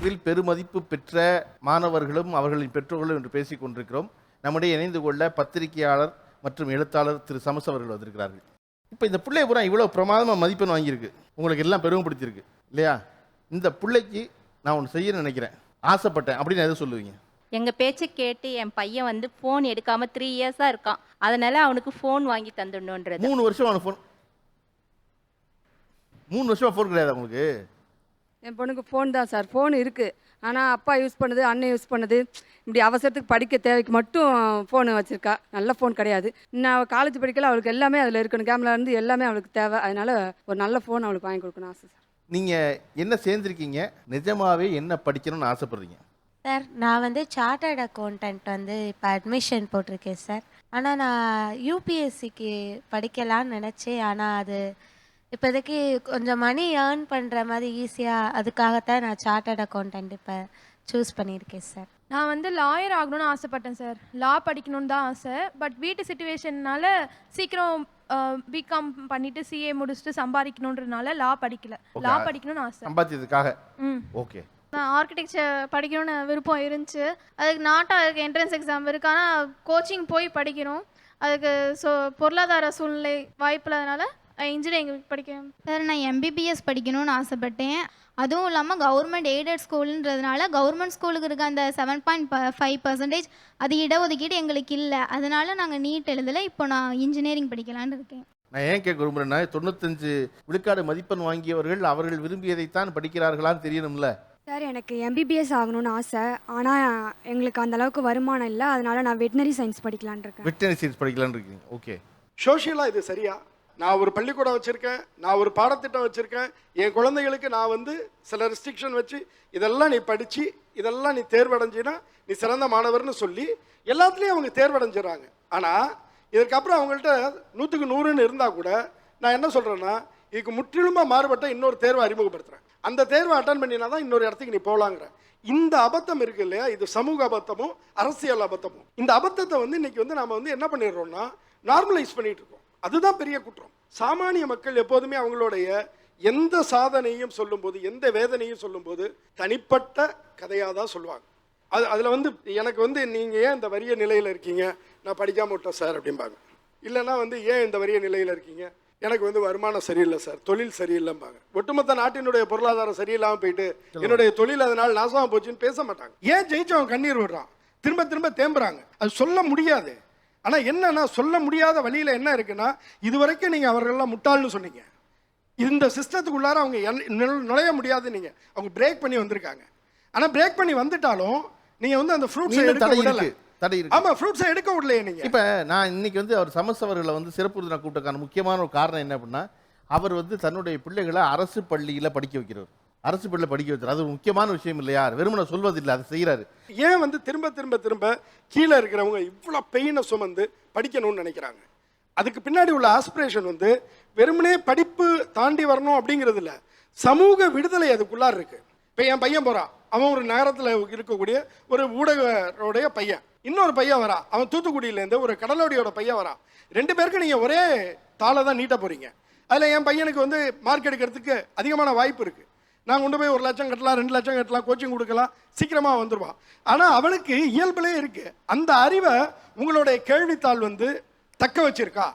தேர்வில் பெருமதிப்பு பெற்ற மாணவர்களும் அவர்களின் பெற்றோர்களும் என்று பேசிக் கொண்டிருக்கிறோம். நம்முடைய இணைந்து கொள்ள பத்திரிகையாளர் மற்றும் எழுத்தாளர் திரு சமஸ் அவர்கள் வந்திருக்கிறார்கள். இப்போ இந்த பிள்ளை பூரா இவ்வளோ பிரமாதமாக மதிப்பெண் வாங்கியிருக்கு. உங்களுக்கு எல்லாம் பெருமைப்படுத்தியிருக்கு. இல்லையா? இந்த பிள்ளைக்கு நான் ஒன்று செய்ய நினைக்கிறேன். ஆசைப்பட்டேன். அப்படின்னு எதை சொல்லுவீங்க? எங்கள் பேச்சை கேட்டு என் பையன் வந்து ஃபோன் எடுக்காமல் த்ரீ இயர்ஸாக இருக்கான். அதனால அவனுக்கு ஃபோன் வாங்கி தந்துடணுன்றது. மூணு வருஷம் அவனுக்கு ஃபோன் மூணு வருஷமா ஃபோன் கிடையாது உங்களுக்கு? என் பொண்ணுக்கு ஃபோன் தான் சார். ஃபோன் இருக்குது ஆனால் அப்பா யூஸ் பண்ணுது அண்ணன் யூஸ் பண்ணுது. இப்படி அவசரத்துக்கு படிக்க தேவைக்கு மட்டும் ஃபோனு வச்சுருக்கா. நல்ல ஃபோன் கிடையாது. அவள் காலேஜ் படிக்கல அவளுக்கு எல்லாமே அதில் இருக்கணும். கேமரா இருந்து எல்லாமே அவளுக்கு தேவை. அதனால ஒரு நல்ல ஃபோன் அவளுக்கு வாங்கி கொடுக்கணும் ஆசை சார். நீங்கள் என்ன சேர்ந்துருக்கீங்க? நிஜமாவே என்ன படிக்கணும்னு ஆசைப்படுறீங்க? சார் நான் வந்து சார்ட்டர்ட் அக்கௌண்டன்ட் வந்து இப்போ அட்மிஷன் போட்டிருக்கேன் சார். ஆனால் நான் யூபிஎஸ்சிக்கு படிக்கலாம்னு நினச்சேன். ஆனால் அது இப்போதைக்கு கொஞ்சம் மணி ஏர்ன் பண்ணுற மாதிரி ஈஸியாக அதுக்காகத்தான் நான் சார்ட்டர்ட் அக்கௌண்டன்ட் இப்போ சூஸ் பண்ணியிருக்கேன் சார் நான் வந்து லாயர் ஆகணும்னு ஆசைப்பட்டேன் சார் லா படிக்கணும்னு தான் ஆசை. பட் வீட்டு சுச்சுவேஷன்னால சீக்கிரம் பிகாம் பண்ணிட்டு சிஏ முடிச்சுட்டு சம்பாதிக்கணுன்றதுனால லா படிக்கல. லா. படிக்கணும்னு ஆசை. சம்பாத்தியத்துக்காக? ம். ஓகே நான் ஆர்கிடெக்சர் படிக்கணும்னு விருப்பம் இருந்துச்சு. அதுக்கு நாட்டாக அதுக்கு என்ட்ரன்ஸ் எக்ஸாம் இருக்கு. ஆனால் கோச்சிங் போய் படிக்கணும். அதுக்கு ஸோ பொருளாதார சூழ்நிலை வாய்ப்பு இல்லாதனால இன்ஜினியரிங் படிக்கிறேன். சார் நான் எம்பிபிஎஸ் படிக்கணும்னு ஆசைப்பட்டேன். அதுவும் இல்லாமல் கவர்மெண்ட் எய்டட் ஸ்கூலுன்றதுனால கவர்மெண்ட் ஸ்கூலுக்கு இருக்க அந்த செவன் பாயிண்ட் ஃபைவ் பர்சன்டேஜ் அது இடஒதுக்கீடு எங்களுக்கு இல்லை. அதனால நாங்கள் நீட் எழுதலை. இப்போ நான் இன்ஜினியரிங் படிக்கலான்னு இருக்கேன். நான் ஏன் கேட்க விரும்புறேன்னா தொண்ணூத்தஞ்சு விழுக்காடு மதிப்பெண் வாங்கியவர்கள் அவர்கள் விரும்பியதைத்தான் படிக்கிறார்களான்னு தெரியணும்ல. சார் எனக்கு எம்பிபிஎஸ் ஆகணும்னு ஆசை. ஆனால் எங்களுக்கு அந்த அளவுக்கு வருமானம் இல்லை. அதனால நான் வெட்டினரி சயின்ஸ் படிக்கலான்னு இருக்கேன். வெட்டனரி சயின்ஸ் படிக்கலாம்னு இருக்கீங்க. ஓகே சோஷியலாக இது சரியா? நான் ஒரு பள்ளிக்கூடம் வச்சுருக்கேன் நான் ஒரு பாடத்திட்டம் வச்சுருக்கேன். என் குழந்தைகளுக்கு நான் வந்து சில ரெஸ்ட்ரிக்ஷன் வச்சு இதெல்லாம் நீ படித்து இதெல்லாம் நீ தேர்வடைஞ்சினா நீ சிறந்த மாணவர்னு சொல்லி எல்லாத்துலேயும் அவங்க தேர்வடைஞ்சிடறாங்க. ஆனால் இதற்கப்புறம் அவங்கள்ட்ட நூற்றுக்கு நூறுன்னு இருந்தால் கூட நான் என்ன சொல்கிறேன்னா இதுக்கு முற்றிலுமாக மாறுபட்ட இன்னொரு தேர்வை அறிமுகப்படுத்துகிறேன் அந்த தேர்வை அட்டன் பண்ணினா தான் இன்னொரு இடத்துக்கு நீ போகலாங்கிற இந்த அபத்தம் இருக்கு இல்லையா? இது சமூக அபத்தமும் அரசியல் அபத்தமும். இந்த அபத்தத்தை வந்து இன்னைக்கு வந்து நாம வந்து என்ன பண்ணிடுறோம்னா நார்மலைஸ் பண்ணிட்டு இருக்கோம். அதுதான் பெரிய குற்றம். சாமானிய மக்கள் எப்போதுமே அவங்களுடைய எந்த சாதனையும் சொல்லும்போது எந்த வேதனையும் சொல்லும்போது தனிப்பட்ட கதையாக தான் சொல்லுவாங்க. அது அதில் வந்து எனக்கு வந்து நீங்கள் ஏன் இந்த வறிய நிலையில் இருக்கீங்க? நான் படிக்காம விட்டேன் சார் அப்படிம்பாங்க. இல்லைன்னா வந்து ஏன் இந்த வறிய நிலையில் இருக்கீங்க? எனக்கு வந்து வருமானம் சரியில்லை சார் தொழில் சரியில்லைம்பாங்க. ஒட்டுமொத்த நாட்டினுடைய பொருளாதாரம் சரியில்லாமல் போயிட்டு என்னுடைய தொழில் அதனால் நாசமாக போச்சுன்னு பேச மாட்டாங்க. ஏன் ஜெயிச்சவன் கண்ணீர் விடுறான்? திரும்ப திரும்ப தேம்புறாங்க. அது சொல்ல முடியாது. ஆனால் என்னன்னா சொல்ல முடியாத வழியில் என்ன இருக்குன்னா இதுவரைக்கும் நீங்கள் அவர்கள்லாம் முட்டாள்னு சொன்னீங்க. இந்த சிஸ்டத்துக்குள்ளார அவங்க நுழைய முடியாது நீங்கள் அவங்க பிரேக் பண்ணி வந்திருக்காங்க. ஆனால் பிரேக் பண்ணி வந்துட்டாலும் நீங்கள் வந்து அந்த ஃப்ரூட்ஸை எடுக்க விடல. தடை இருக்கு. ஆமாம் ஃப்ரூட்ஸை எடுக்க விடலையே நீங்கள் இப்ப நான் இன்னைக்கு வந்து அவர் சமஸ் அவர்களை வந்து சிறப்பு விருந்தினர் கூப்பிட்டக்கான முக்கியமான ஒரு காரணம் என்ன அப்படின்னா அவர் வந்து தன்னுடைய பிள்ளைகளை அரசு பள்ளியில படிக்க வைக்கிறவர் அரசு பள்ளியில் படிக்க வைக்கிறார் அது முக்கியமான விஷயம் இல்லையா? வெறுமனை சொல்வதில்லை அதை செய்கிறாரு ஏன் வந்து திரும்ப திரும்ப திரும்ப கீழே இருக்கிறவங்க இவ்வளோ பெயினை சுமந்து படிக்கணும்னு நினைக்கிறாங்க? அதுக்கு பின்னாடி உள்ள ஆஸ்பிரேஷன் வந்து வெறுமனே படிப்பு தாண்டி வரணும் அப்படிங்கிறது இல்லை. சமூக விடுதலை அதுக்குள்ளார் இருக்கு. இப்போ என் பையன் போகிறான் அவன் ஒரு நகரத்தில் இருக்கக்கூடிய ஒரு ஊடகருடைய பையன். இன்னொரு பையன் வரான். அவன் தூத்துக்குடியிலேருந்து ஒரு கடலோடியோட பையன் வரான். ரெண்டு பேருக்கு நீங்கள் ஒரே தாளை தான் நீட்ட போகிறீங்க அதில் என் பையனுக்கு வந்து மார்க் எடுக்கிறதுக்கு அதிகமான வாய்ப்பு இருக்குது நான் கொண்டு போய் ஒரு லட்சம் கட்டலாம் ரெண்டு லட்சம் கட்டலாம் கோச்சிங் கொடுக்கலாம் சீக்கிரமாக வந்துடுவான் ஆனால் அவனுக்கு இயல்பிலே இருக்கு. அந்த அறிவை உங்களுடைய கேள்வித்தாள் வந்து தக்க வச்சிருக்கா.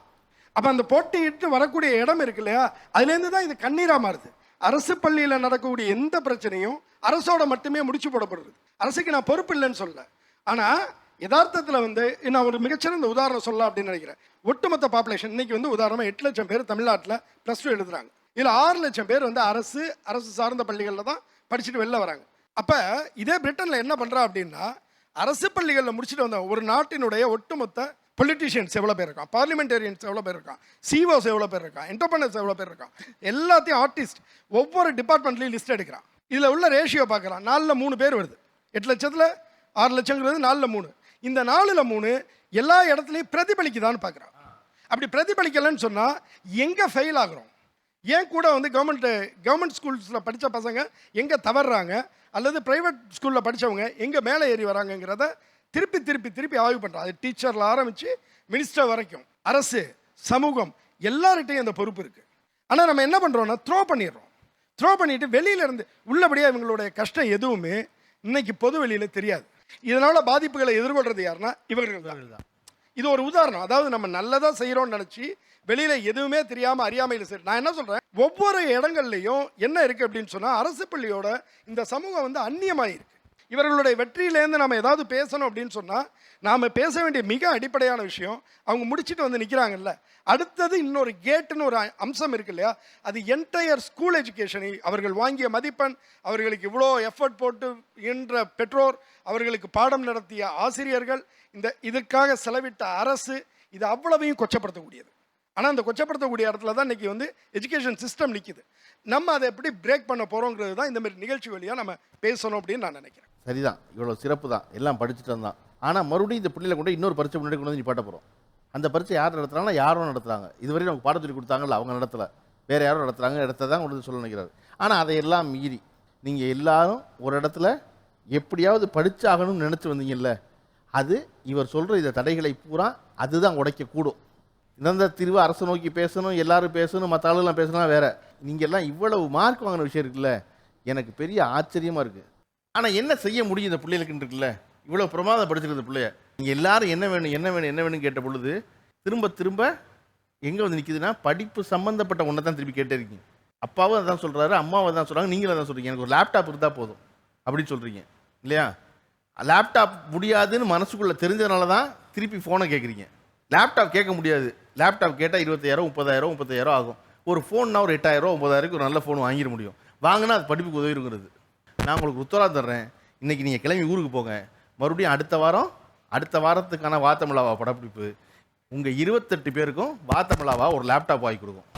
அப்போ அந்த போட்டியிட்டு வரக்கூடிய இடம் இருக்கு இல்லையா? அதுலேருந்து தான் இது கண்ணீராக மாறுது. அரசு பள்ளியில் நடக்கக்கூடிய எந்த பிரச்சனையும் அரசோட மட்டுமே முடிச்சு போடப்படுறது அரசுக்கு நான் பொறுப்பு இல்லைன்னு சொல்ல ஆனால் யதார்த்தத்தில் வந்து நான் ஒரு மிகச்சிறந்த உதாரணம் சொல்லலாம் அப்படின்னு நினைக்கிறேன். ஒட்டுமொத்த பாப்புலேஷன் இன்னைக்கு வந்து உதாரணமாக எட்டு லட்சம் பேர் தமிழ்நாட்டில் ப்ளஸ் டூ எழுதுறாங்க. இதில் ஆறு லட்சம் பேர் வந்து அரசு அரசு சார்ந்த பள்ளிகளில் தான் படிச்சுட்டு வெளில வராங்க. அப்போ இதே பிரிட்டனில் என்ன பண்ணுறா அப்படின்னா அரசு பள்ளிகளில் முடிச்சுட்டு வந்த ஒரு நாட்டினுடைய ஒட்டுமொத்த பொலிட்டிஷியன்ஸ் எவ்வளோ பேர் இருக்கான்? பார்லிமெண்டேரியன்ஸ் எவ்வளோ பேர் இருக்கான்? சிஓஸ் எவ்வளோ பேர் இருக்கான்? என்டர்பிரனர்ஸ் எவ்வளோ பேர் இருக்கான்? எல்லாத்தையும் ஆர்டிஸ்ட் ஒவ்வொரு டிபார்ட்மெண்ட்லேயும் லிஸ்ட் எடுக்கிறான். இதில் உள்ள ரேஷியோ பார்க்குறான். நாலில் மூணு பேர் வருது. எட்டு லட்சத்தில் ஆறு லட்சங்கிறது நாலில் மூணு. இந்த நாலில் மூணு எல்லா இடத்துலையும் பிரதிபலிக்குதான்னு பார்க்குறான். அப்படி பிரதிபலிக்கலைன்னு சொன்னால் எங்கே ஃபெயில் ஆகுறோம்? ஏன் கூட வந்து கவர்மெண்ட் கவர்மெண்ட் ஸ்கூல்ஸில் படித்த பசங்க எங்கே தவறுறாங்க அல்லது ப்ரைவேட் ஸ்கூலில் படித்தவங்க எங்கே மேலே ஏறி வராங்கங்கிறத திருப்பி திருப்பி திருப்பி ஆய்வு பண்ணுறோம் அது டீச்சரில் ஆரம்பித்து மினிஸ்டர் வரைக்கும். அரசு சமூகம் எல்லார்கிட்டையும் அந்த பொறுப்பு இருக்குது ஆனால் நம்ம என்ன பண்ணுறோம்னா த்ரோ பண்ணிடுறோம். த்ரோ பண்ணிட்டு வெளியில இருந்து உள்ளபடியாக இவங்களுடைய கஷ்டம் எதுவுமே இன்னைக்கு பொது வெளியில தெரியாது. இதனால பாதிப்புகளை எதிர்கொள்றது யாருன்னா இவர்கள் தான். இது ஒரு உதாரணம். அதாவது நம்ம நல்லதா செய்யறோம்னு நினைச்சு வெளியில எதுவுமே தெரியாம அறியாமையில் சரி. நான் என்ன சொல்றேன்? ஒவ்வொரு இடங்கள்லையும் என்ன இருக்கு அப்படின்னு சொன்னா அரசு பள்ளியோட இந்த சமூகம் வந்து அந்நியமாயிருக்கு. இவர்களுடைய வெற்றியிலேருந்து நம்ம ஏதாவது பேசணும் அப்படின்னு சொன்னா நாம பேச வேண்டிய மிக அடிப்படையான விஷயம் அவங்க முடிச்சுட்டு வந்து நிக்கிறாங்கல்ல. அடுத்தது இன்னொரு கேட்டுன்னு ஒரு அம்சம் இருக்கு இல்லையா? அது என்டையர் ஸ்கூல் எஜுகேஷனை அவர்கள் வாங்கிய மதிப்பெண் அவர்களுக்கு இவ்வளோ எஃபர்ட் போட்டு என்ற பெற்றோர் அவர்களுக்கு பாடம் நடத்திய ஆசிரியர்கள் இந்த இதற்காக செலவிட்ட அரசு இது அவ்வளவையும் கொச்சப்படுத்தக்கூடியது. ஆனால் அந்த கொச்சப்படுத்தக்கூடிய இடத்துல தான் இன்றைக்கி வந்து எஜுகேஷன் சிஸ்டம் நிற்கிது நம்ம அதை எப்படி பிரேக் பண்ண போகிறோங்கிறது தான் இந்தமாரி நிகழ்ச்சி வழியாக நம்ம பேசணும் அப்படின்னு நான் நினைக்கிறேன். சரிதான். இவ்வளோ சிறப்பு தான். எல்லாம் படிச்சுட்டு தான் ஆனால் மறுபடியும் இந்த பிள்ளையில கொண்டு இன்னொரு பரீட்சை முன்னாடி கொண்டு வந்து நீ பாட்ட போகிறோம் அந்த பரிசை யார் நடத்துகிறாங்களா யாரும் நடத்துகிறாங்க இதுவரை நமக்கு பாடம் சொல்லி கொடுத்தாங்கல்ல அவங்க நடத்தல. வேறு யாரும் நடத்துகிறாங்க இடத்த தான் கொண்டு வந்து சொல்ல நினைக்கிறாரு. ஆனால் அதையெல்லாம் மீறி நீங்கள் எல்லாரும் ஒரு இடத்துல எப்படியாவது படிச்சாகணும்னு நினச்சி வந்தீங்கல்ல அது இவர் சொல்கிற இந்த தடைகளை பூரா அதுதான் உடைக்கக்கூடும். இந்தந்த தீர்வு அரசு நோக்கி பேசணும் எல்லாரும் பேசணும் மற்ற ஆளுலாம் பேசணும் வேற. நீங்கள் எல்லாம் இவ்வளவு மார்க் வாங்கின விஷயம் இருக்குல்ல எனக்கு பெரிய ஆச்சரியமாக இருக்குது ஆனால் என்ன செய்ய முடியும் இந்த பிள்ளைகளுக்குன்னு இருக்குல்ல? இவ்வளோ பிரமாதம் படிச்சிருக்க பிள்ளைய. நீங்கள் எல்லாரும் என்ன வேணும் என்ன வேணும் என்ன வேணும் கேட்ட பொழுது திரும்ப திரும்ப எங்கே வந்து நிற்கிதுன்னா படிப்பு சம்மந்தப்பட்ட ஒன்றை தான் திருப்பி கேட்டே இருக்கீங்க. அப்பாவும் அதான் சொல்கிறாரு அம்மாவும் தான் சொல்கிறாங்க நீங்களும் அதான் சொல்கிறீங்க எனக்கு ஒரு லேப்டாப் இருந்தால் போதும் அப்படின்னு சொல்கிறீங்க இல்லையா? லேப்டாப் முடியாதுன்னு மனசுக்குள்ளே தெரிஞ்சதுனால தான் திருப்பி ஃபோனை கேட்குறீங்க லேப்டாப் கேட்க முடியாது. லேப்டாப் கேட்டால் இருபத்தாயிரம் முப்பதாயிரம் முப்பத்தாயிரம் ஆகும். ஒரு ஃபோன்னா ஒரு எட்டாயிரம் ஒம்பதாயிரம் ஒரு நல்ல ஃபோன் வாங்கிட முடியும். வாங்கினா அது படிப்புக்கு உதவி இருக்கிறது நான் உங்களுக்கு உத்தரவாக தர்றேன். இன்றைக்கி நீங்கள் கிளம்பி ஊருக்கு போங்க. மறுபடியும் அடுத்த வாரம் அடுத்த வாரத்துக்கான வாத்தமிழாவா படப்பிடிப்பு. உங்கள் இருபத்தெட்டு பேருக்கும் வாத்தமிழாவா ஒரு லேப்டாப் வாங்கி கொடுக்கும்.